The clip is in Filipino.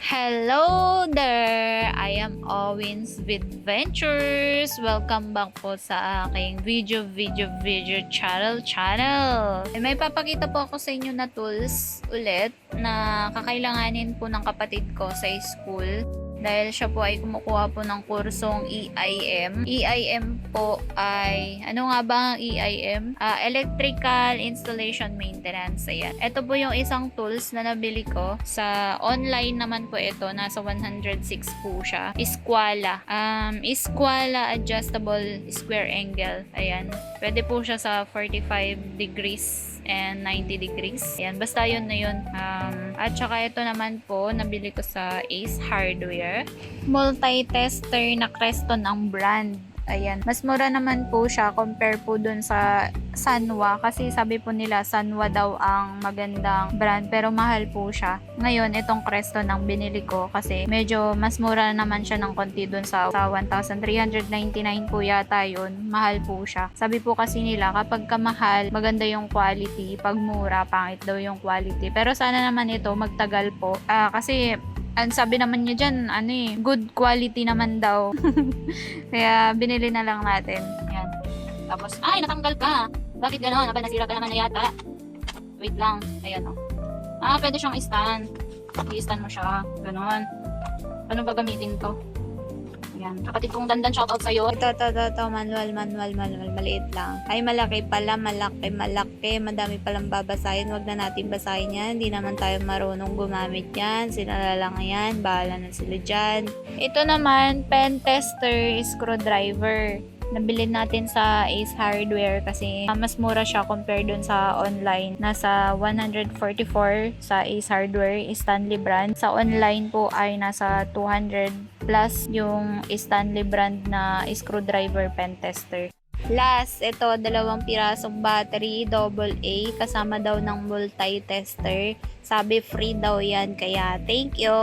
Hello there! I am Owens with Ventures. Welcome back po sa aking video, video, video channel, channel. Eh, May papakita po ako sa inyo na tools ulit na kakailanganin po ng kapatid ko sa school dahil siya po ay kumukuha po ng kursong EIM. EIM po ay, ano nga ba ang EIM? Ah, Electrical Installation Maintenance. Ayan. Ito po yung isang tools na nabili ko. Sa online naman po ito. Nasa 106 po siya. Iskwala. Um, Iskwala Adjustable Square Angle. Ayan. Pwede po siya sa 45 degrees and 90 degrees. Ayan, basta yun na yun. Um, at saka ito naman po, nabili ko sa Ace Hardware. Multi-tester na Creston ang brand. Ayan. Mas mura naman po siya compare po dun sa Sanwa kasi sabi po nila Sanwa daw ang magandang brand pero mahal po siya. Ngayon, itong Creston ang binili ko kasi medyo mas mura naman siya ng konti dun sa, sa 1,399 po yata yun. Mahal po siya. Sabi po kasi nila kapag kamahal, maganda yung quality. Pag mura, pangit daw yung quality. Pero sana naman ito magtagal po. Ah, kasi ang sabi naman niya dyan, ano eh, good quality naman daw. Kaya binili na lang natin. Yan. Tapos, ay, natanggal ka. Bakit gano'n? Aba, nasira ka naman na yata. Wait lang. Ayan o. Ah, pwede siyang stand. I-stand mo siya. Ganon. Paano ba gamitin to? Ayan. Kapatid kong dandan, shoutout sa'yo. Ito, ito, ito, ito. Manual, manual, manual. Maliit lang. Ay, malaki pala. Malaki, malaki. Madami palang babasahin. Huwag na natin basahin yan. Hindi naman tayo marunong gumamit yan. Sila na lang yan. Bahala na sila dyan. Ito naman, pen tester screwdriver. Nabili natin sa Ace Hardware kasi uh, mas mura siya compare dun sa online. Nasa 144 sa Ace Hardware, Stanley brand. Sa online po ay nasa 200 plus yung Stanley brand na screwdriver pen tester. Last, ito, dalawang pirasong battery, double A, kasama daw ng multi-tester. Sabi free daw yan, kaya thank you!